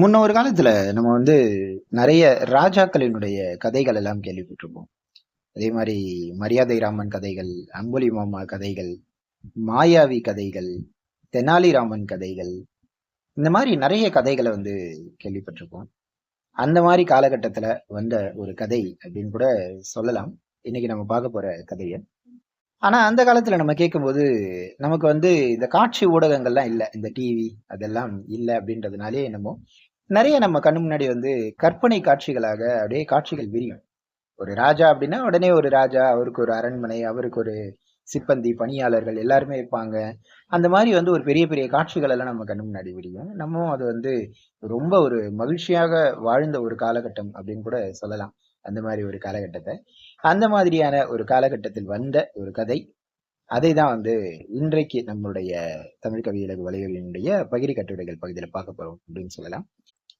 முன்ன ஒரு காலத்துல நம்ம வந்து நிறைய ராஜாக்களினுடைய கதைகள் எல்லாம் கேள்விப்பட்டிருப்போம். அதே மாதிரி மரியாதை ராமன் கதைகள் அம்புலி மாமா கதைகள் மாயாவி கதைகள் தெனாலிராமன் கதைகள் இந்த மாதிரி நிறைய கதைகளை வந்து கேள்விப்பட்டிருப்போம். அந்த மாதிரி காலகட்டத்துல வந்த ஒரு கதை அப்படின்னு கூட சொல்லலாம். இன்னைக்கு நம்ம பார்க்க போற கதையை ஆனால் அந்த காலத்தில் நம்ம கேட்கும்போது நமக்கு வந்து இந்த காட்சி ஊடகங்கள்லாம் இல்லை. இந்த டிவி அதெல்லாம் இல்லை அப்படின்றதுனாலே என்னமோ நிறைய நம்ம கண்ணு முன்னாடி வந்து கற்பனை காட்சிகளாக அப்படியே காட்சிகள் விரியும். ஒரு ராஜா அப்படின்னா உடனே ஒரு ராஜா அவருக்கு ஒரு அரண்மனை அவருக்கு ஒரு சிப்பந்தி பணியாளர்கள் எல்லாருமே இருப்பாங்க. அந்த மாதிரி வந்து ஒரு பெரிய பெரிய காட்சிகள் எல்லாம் நம்ம கண்ணு முன்னாடி விரியும். நம்மளும் அது வந்து ரொம்ப ஒரு மகிழ்ச்சியாக வாழ்ந்த ஒரு காலகட்டம் அப்படின்னு கூட சொல்லலாம். அந்த மாதிரி ஒரு காலகட்டத்தை. அந்த மாதிரியான ஒரு காலகட்டத்தில் வந்த ஒரு கதை. அதை தான் வந்து இன்றைக்கு நம்மளுடைய தமிழ் கவியலகு வலைகளினுடைய பகிரி கட்டுரைகள் பகுதியில் பார்க்க போறோம் அப்படின்னு சொல்லலாம்.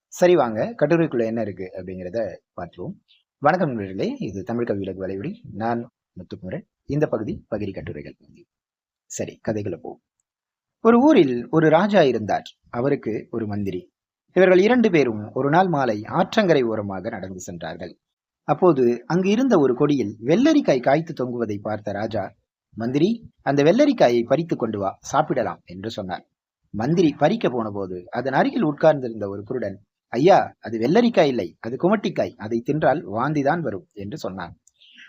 சரி வாங்க. கட்டுரைக்குள்ள என்ன இருக்கு அப்படிங்கிறத பார்த்துருவோம். வணக்கம் நண்பர்களே. இது தமிழ் கவியலகு வலைவழி நான் முத்துக்குமரன். இந்த பகுதி பகிரி கட்டுரைகள் பகுதி. சரி கதைகளை போவோம். ஒரு ஊரில் ஒரு ராஜா இருந்தார். அவருக்கு ஒரு மந்திரி. இவர்கள் இரண்டு பேரும் ஒரு நாள் மாலை ஆற்றங்கரை ஓரமாக நடந்து சென்றார்கள். அப்போது அங்கு இருந்த ஒரு கொடியில் வெள்ளரிக்காய் காய்த்து தொங்குவதை பார்த்த ராஜா மந்திரி அந்த வெள்ளரிக்காயை பறித்து கொண்டு வா சாப்பிடலாம் என்று சொன்னார். மந்திரி பறிக்க போனபோது அதன் அருகில் உட்கார்ந்திருந்த ஒரு குருடன் ஐயா அது வெள்ளரிக்காய் இல்லை அது குமட்டிக்காய் அதை தின்றால் வாந்திதான் வரும் என்று சொன்னான்.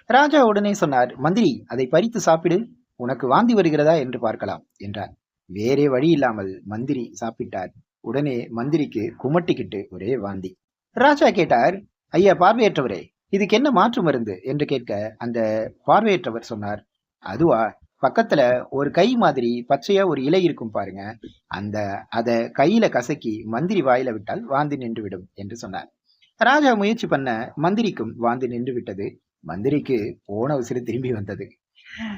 ராஜா உடனே சொன்னார் மந்திரி அதை பறித்து சாப்பிடு உனக்கு வாந்தி வருகிறதா என்று பார்க்கலாம் என்றார். வேறே வழி இல்லாமல் மந்திரி சாப்பிட்டார் உடனே மந்திரிக்கு குமட்டிக்கிட்டு ஒரே வாந்தி. ராஜா கேட்டார் ஐயா பார்வையற்றவரே இதுக்கு என்ன மாற்று மருந்து என்று கேட்க அந்த பார்வையற்றவர் சொன்னார் அதுவா? பக்கத்துல ஒரு கை மாதிரி பச்சையா ஒரு இலை இருக்கும் பாருங்க. அந்த அதை கையில கசக்கி மந்திரி வாயில விட்டால் வாந்தி நின்று விடும் என்று சொன்னார். ராஜா முயற்சி பண்ண மந்திரிக்கும் வாந்தி நின்று விட்டது. மந்திரிக்கு போன உசிறு திரும்பி வந்தது.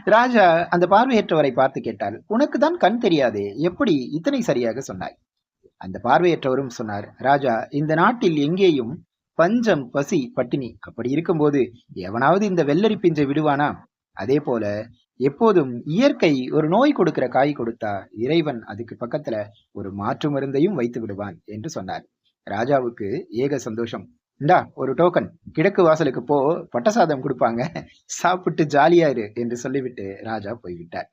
ராஜா அந்த பார்வையற்றவரை பார்த்து கேட்டால் உனக்கு தான் கண் தெரியாதே எப்படி இத்தனை சரியாக? சொன்னாய். அந்த பார்வையற்றவரும் சொன்னார் ராஜா இந்த நாட்டில் எங்கேயும் பஞ்சம் பசி பட்டினி. அப்படி இருக்கும்போது எவனாவது இந்த வெள்ளரி பிஞ்சை விடுவானா? அதே போல எப்போதும் இயற்கை ஒரு நோய் கொடுக்கிற காய் கொடுத்தா இறைவன் அதுக்கு பக்கத்துல ஒரு மாற்று மருந்தையும் வைத்து விடுவான் என்று சொன்னார். ராஜாவுக்கு ஏக சந்தோஷம். இந்தா ஒரு டோக்கன் கிழக்கு வாசலுக்கு போ பட்டசாதம் கொடுப்பாங்க. சாப்பிட்டு ஜாலியா இரு என்று சொல்லிவிட்டு ராஜா போய்விட்டார்.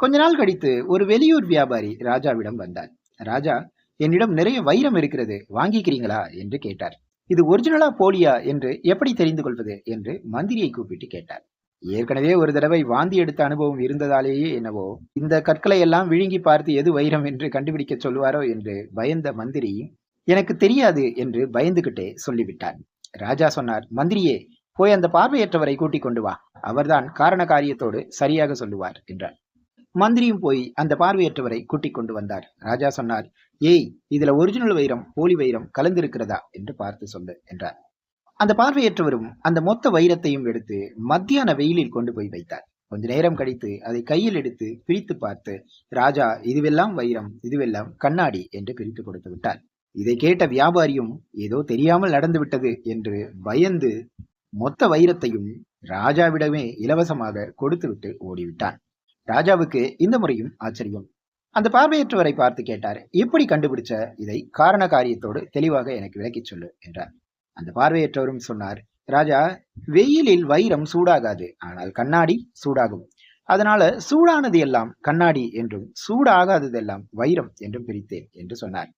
கொஞ்ச நாள் கழித்து ஒரு வெளியூர் வியாபாரி ராஜாவிடம் வந்தார். ராஜா என்னிடம் நிறைய வைரம் இருக்கிறது. வாங்கிக்கிறீங்களா? என்று கேட்டார். இது ஒரிஜினலா போலியா என்று எப்படி தெரிந்து கொள்வது என்று மந்திரியை கூப்பிட்டு கேட்டார். ஏற்கனவே ஒரு தடவை வாந்தி எடுத்த அனுபவம் இருந்ததாலேயே என்னவோ இந்த கற்களை எல்லாம் விழுங்கி பார்த்து எது வைரம் என்று கண்டுபிடிக்க சொல்லுவாரோ என்று பயந்த மந்திரி எனக்கு தெரியாது என்று பயந்துகிட்டே சொல்லிவிட்டார். ராஜா சொன்னார் மந்திரியே போய் அந்த பார்வையற்றவரை கூட்டிக் கொண்டு வா. அவர்தான் காரண காரியத்தோடு சரியாக சொல்லுவார் என்றார். மந்திரியும் போய் அந்த பார்வையற்றவரை கூட்டிக் கொண்டு வந்தார். ராஜா சொன்னார் ஏய் இதுல ஒரிஜினல் வைரம் போலி வைரம் கலந்திருக்கிறதா? என்று பார்த்து சொல்லு என்றார். அந்த பார்வையற்றவரும் அந்த மொத்த வைரத்தையும் எடுத்து மத்தியான வெயிலில் கொண்டு போய் வைத்தார். கொஞ்ச நேரம் கழித்து அதை கையில் எடுத்து பிரித்து பார்த்து ராஜா இதுவெல்லாம் வைரம் இதுவெல்லாம் கண்ணாடி என்று பிரித்து கொடுத்து விட்டார். இதை கேட்ட வியாபாரியும் ஏதோ தெரியாமல் நடந்து விட்டது என்று பயந்து மொத்த வைரத்தையும் ராஜாவிடமே இலவசமாக கொடுத்துவிட்டு ஓடிவிட்டான். ராஜாவுக்கு இந்த முறையும் ஆச்சரியம். அந்த பார்வையற்றவரை பார்த்து கேட்டார் எப்படி கண்டுபிடிச்ச இதை? காரண காரியத்தோடு தெளிவாக எனக்கு விளக்கிச் சொல்லு என்றார். அந்த பார்வையற்றவரும் சொன்னார் ராஜா வெயிலில் வைரம் சூடாகாது ஆனால் கண்ணாடி சூடாகும். அதனால சூடானது எல்லாம் கண்ணாடி என்றும் சூடாகாததெல்லாம் வைரம் என்றும் பிரித்தேன் என்று சொன்னார்.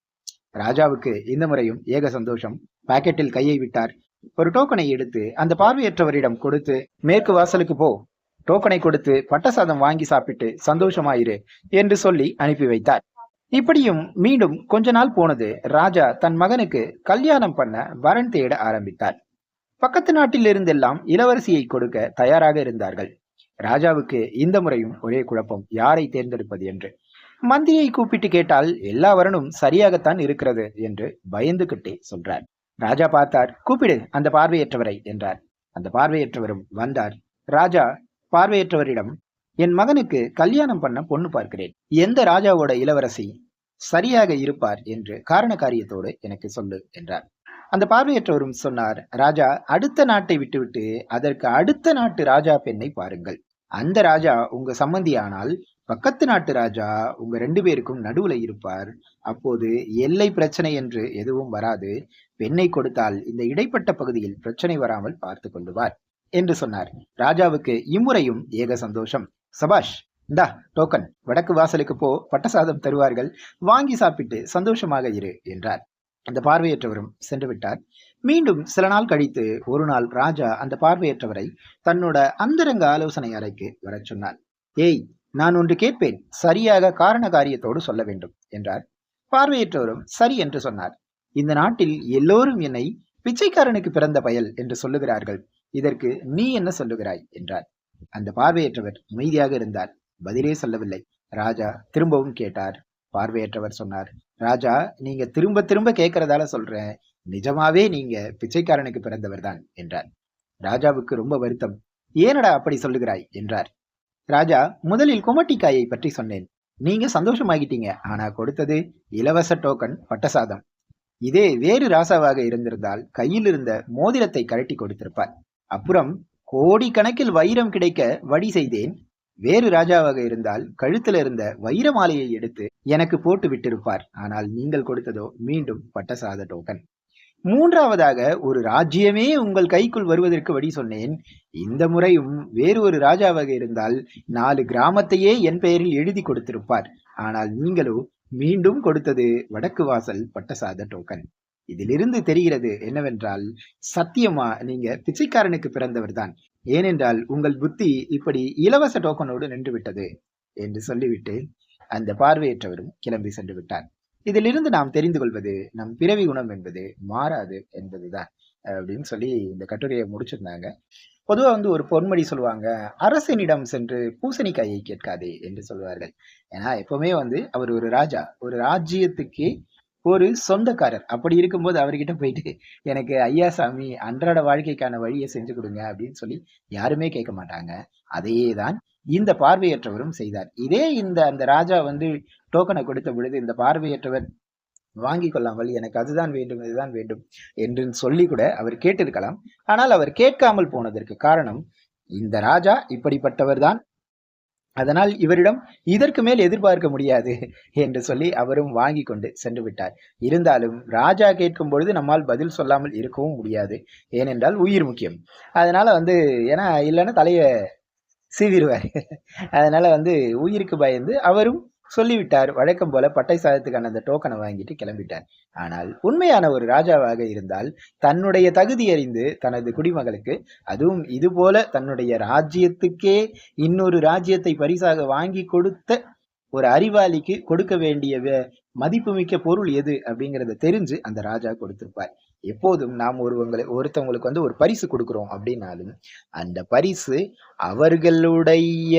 ராஜாவுக்கு இந்த முறையும் ஏக சந்தோஷம். பாக்கெட்டில் கையை விட்டார். ஒரு டோக்கனை எடுத்து அந்த பார்வையற்றவரிடம் கொடுத்து மேற்கு வாசலுக்கு போ டோக்கனை கொடுத்து பட்டசாதம் வாங்கி சாப்பிட்டு சந்தோஷமாயிரு என்று சொல்லி அனுப்பி வைத்தார். இப்படியும் மீண்டும் கொஞ்ச நாள் போனது ராஜா தன் மகனுக்கு கல்யாணம் பண்ண வரன் தேட ஆரம்பித்தார். பக்கத்து நாட்டில் இருந்தெல்லாம் இளவரசியை கொடுக்க தயாராக இருந்தார்கள். ராஜாவுக்கு இந்த முறையும் ஒரே குழப்பம் யாரை தேர்ந்தெடுப்பது என்று. மந்திரியை கூப்பிட்டு கேட்டால் எல்லா வரனும் சரியாகத்தான் இருக்கிறது என்று பயந்துகிட்டே சொல்றார். ராஜா பார்த்தார் கூப்பிடு அந்த பார்வையற்றவரை என்றார். அந்த பார்வையற்றவரும் வந்தார். ராஜா பார்வையற்றவரிடம் என் மகனுக்கு கல்யாணம் பண்ண பொண்ணு பார்க்கிறேன். எந்த ராஜாவோட இளவரசி சரியாக இருப்பார் என்று காரண காரியத்தோடு எனக்கு சொல்லு என்றார். அந்த பார்வையற்றவரும் சொன்னார் ராஜா அடுத்த நாட்டை விட்டுவிட்டு அதற்கு அடுத்த நாட்டு ராஜா பெண்ணை பாருங்கள். அந்த ராஜா உங்க சம்மந்தியானால் பக்கத்து நாட்டு ராஜா. உங்க ரெண்டு பேருக்கும் நடுவுல இருப்பார். அப்போது எல்லை பிரச்சனை என்று எதுவும் வராது. பெண்ணை கொடுத்தால் இந்த இடைப்பட்ட பகுதியில் பிரச்சனை வராமல் பார்த்து கொள்ளுவார். என்று சொன்னார். ராஜாவுக்கு இம்முறையும் ஏக சந்தோஷம். சபாஷ் இந்தா டோக்கன் வடக்கு வாசலுக்கு போ பட்டசாதம் தருவார்கள். வாங்கி சாப்பிட்டு சந்தோஷமாக இரு என்றார். அந்த பார்வையற்றவரும் சென்று விட்டார். மீண்டும் சில நாள் கழித்து ஒரு நாள் ராஜா அந்த பார்வையற்றவரை தன்னோட அந்தரங்க ஆலோசனை அறைக்கு வரச் சொன்னார். ஏய் நான் ஒன்று கேட்பேன். சரியாக காரண காரியத்தோடு சொல்ல வேண்டும் என்றார். பார்வையற்றவரும் சரி என்று சொன்னார். இந்த நாட்டில் எல்லோரும் என்னை பிச்சைக்காரனுக்கு பிறந்த பயல் என்று சொல்லுகிறார்கள். இதற்கு நீ என்ன சொல்லுகிறாய்? என்றார் அந்த பார்வையற்றவர் அமைதியாக இருந்தார். பதிலே சொல்லவில்லை. ராஜா திரும்பவும் கேட்டார். பார்வையற்றவர் சொன்னார் ராஜா நீங்க திரும்ப திரும்ப கேட்கறதால சொல்றேன். நிஜமாவே நீங்க பிச்சைக்காரனுக்கு பிறந்தவர் தான் என்றார் ராஜாவுக்கு ரொம்ப வருத்தம். ஏனடா அப்படி சொல்லுகிறாய்? என்றார். ராஜா முதலில் குமட்டிக்காயை பற்றி சொன்னேன். நீங்க சந்தோஷமாகிட்டீங்க. ஆனா கொடுத்தது இலவச டோக்கன் பட்டசாதம். இதே வேறு ராசாவாக இருந்திருந்தால் கையில் இருந்த மோதிரத்தை கழட்டி கொடுத்திருப்பார். அப்புறம் கோடிக்கணக்கில் வைரம் கிடைக்க வழி செய்தேன். வேறு ராஜாவாக இருந்தால் கழுத்துல இருந்த வைர மாலையை எடுத்து எனக்கு போட்டு விட்டிருப்பார். ஆனால் நீங்கள் கொடுத்ததோ மீண்டும் பட்டசாத டோக்கன் மூன்றாவதாக ஒரு ராஜ்யமே உங்கள் கைக்குள் வருவதற்கு வழி சொன்னேன். இந்த முறையும் வேறு ஒரு ராஜாவாக இருந்தால் நாலு கிராமத்தையே என் பெயரில் எழுதி கொடுத்திருப்பார். ஆனால் நீங்களோ மீண்டும் கொடுத்தது வடக்கு வாசல் பட்டசாத டோக்கன் இதிலிருந்து தெரிகிறது என்னவென்றால் சத்தியமா நீங்க பிச்சைக்காரனுக்கு பிறந்தவர் தான் ஏனென்றால் உங்கள் புத்தி இப்படி இலவச டோக்கனோடு நின்று விட்டது என்று சொல்லிவிட்டு அந்த பார்வையற்றவரும் கிளம்பி சென்று விட்டார் இதிலிருந்து நாம் தெரிந்து கொள்வது நம் பிறவி குணம் என்பது மாறாது என்பதுதான் அப்படின்னு சொல்லி இந்த கட்டுரையை முடிச்சிருந்தாங்க. பொதுவா வந்து ஒரு பொன்மொழி சொல்லுவாங்க அரசனிடம் சென்று பூசணிக்காயை கேட்காதே என்று சொல்வார்கள். ஏன்னா எப்பவுமே வந்து அவர் ஒரு ராஜா. ஒரு ராஜ்யத்துக்கு ஒரு சொந்தக்காரர். அப்படி இருக்கும்போது அவர்கிட்ட போயிட்டு எனக்கு ஐயா சாமி அன்றாட வாழ்க்கைக்கான வழியை செஞ்சு கொடுங்க அப்படின்னு சொல்லி யாருமே கேட்க மாட்டாங்க. அதையே தான் இந்த பார்வையற்றவரும் செய்தார். இதே இந்த அந்த ராஜா வந்து டோக்கனை கொடுத்த பொழுது இந்த பார்வையற்றவர் வாங்கி கொள்ளாமல் எனக்கு அதுதான் வேண்டும் இதுதான் வேண்டும் என்று சொல்லி கூட அவர் கேட்டிருக்கலாம். ஆனால் அவர் கேட்காமல் போனதற்கு காரணம் இந்த ராஜா இப்படிப்பட்டவர் தான் அதனால் இவரிடம் இதற்கு மேல் எதிர்பார்க்க முடியாது என்று சொல்லி அவரும் வாங்கி கொண்டு சென்று விட்டார். இருந்தாலும் ராஜா கேட்கும் பொழுது நம்மால் பதில் சொல்லாமல் இருக்கவும் முடியாது. ஏனென்றால் உயிர் முக்கியம். அதனால வந்து ஏன்னா இல்லைன்னா தலையை சீவிடுவார். அதனால வந்து உயிருக்கு பயந்து அவரும் சொல்லிவிட்டார். வழக்கம் போல பட்டை சாதத்துக்கான அந்த டோக்கனை வாங்கிட்டு கிளம்பிட்டார். ஆனால் உண்மையான ஒரு ராஜாவாக இருந்தால் தன்னுடைய தகுதி அறிந்து தனது குடிமகளுக்கு அதுவும் இது போல தன்னுடைய ராஜ்யத்துக்கே இன்னொரு ராஜ்யத்தை பரிசாக வாங்கி கொடுத்த ஒரு அறிவாளிக்கு கொடுக்க வேண்டிய வே- மதிப்புமிக்க பொருள் எது அப்படிங்கிறத தெரிஞ்சு அந்த ராஜா கொடுத்திருப்பார். எப்போதும் நாம் ஒருவங்களை ஒருத்தவங்களுக்கு வந்து ஒரு பரிசு கொடுக்குறோம் அப்படின்னாலும் அந்த பரிசு அவர்களுடைய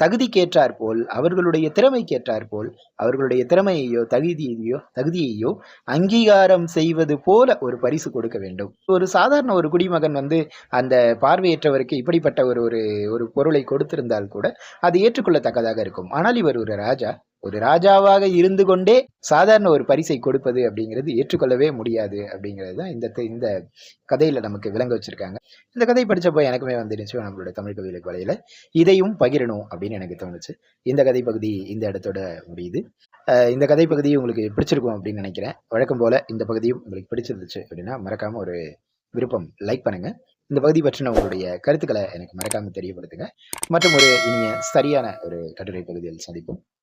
தகுதிக்கேற்றாற் போல் அவர்களுடைய திறமைக்கேற்றாற் போல் அவர்களுடைய திறமையையோ தகுதியையோ தகுதியையோ அங்கீகாரம் செய்வது போல ஒரு பரிசு கொடுக்க வேண்டும். ஒரு சாதாரண ஒரு குடிமகன் வந்து அந்த பார்வையற்றவருக்கு இப்படிப்பட்ட ஒரு ஒரு ஒரு பொருளை கொடுத்திருந்தால் கூட அது ஏற்றுக்கொள்ளத்தக்கதாக இருக்கும். ஆனால் இவர் ஒரு ராஜா. ஒரு ராஜாவாக இருந்து கொண்டே சாதாரண ஒரு பரிசை கொடுப்பது அப்படிங்கிறது ஏற்றுக்கொள்ளவே முடியாது அப்படிங்கிறது தான் இந்த இந்த கதையில நமக்கு விளங்க வச்சிருக்காங்க. இந்த கதை படித்தப்போ எனக்குமே வந்துருச்சு நம்மளோட தமிழ் கவிதைகளுக்கு வலையில. இதையும் பகிரணும் அப்படின்னு எனக்கு தோணுச்சு. இந்த கதை பகுதி இந்த இடத்தோட முடியுது. இந்த கதை பகுதி உங்களுக்கு பிடிச்சிருக்கும் அப்படின்னு நினைக்கிறேன். வழக்கம் போல இந்த பகுதியும் உங்களுக்கு பிடிச்சிருந்துச்சு அப்படின்னா மறக்காம ஒரு விருப்பம் லைக் பண்ணுங்க. இந்த பகுதி பற்றின உங்களுடைய கருத்துக்களை எனக்கு மறக்காம தெரியப்படுத்துங்க. மற்றும் ஒரு இனிய சரியான ஒரு கட்டுரை பகுதியில் சந்திப்போம்.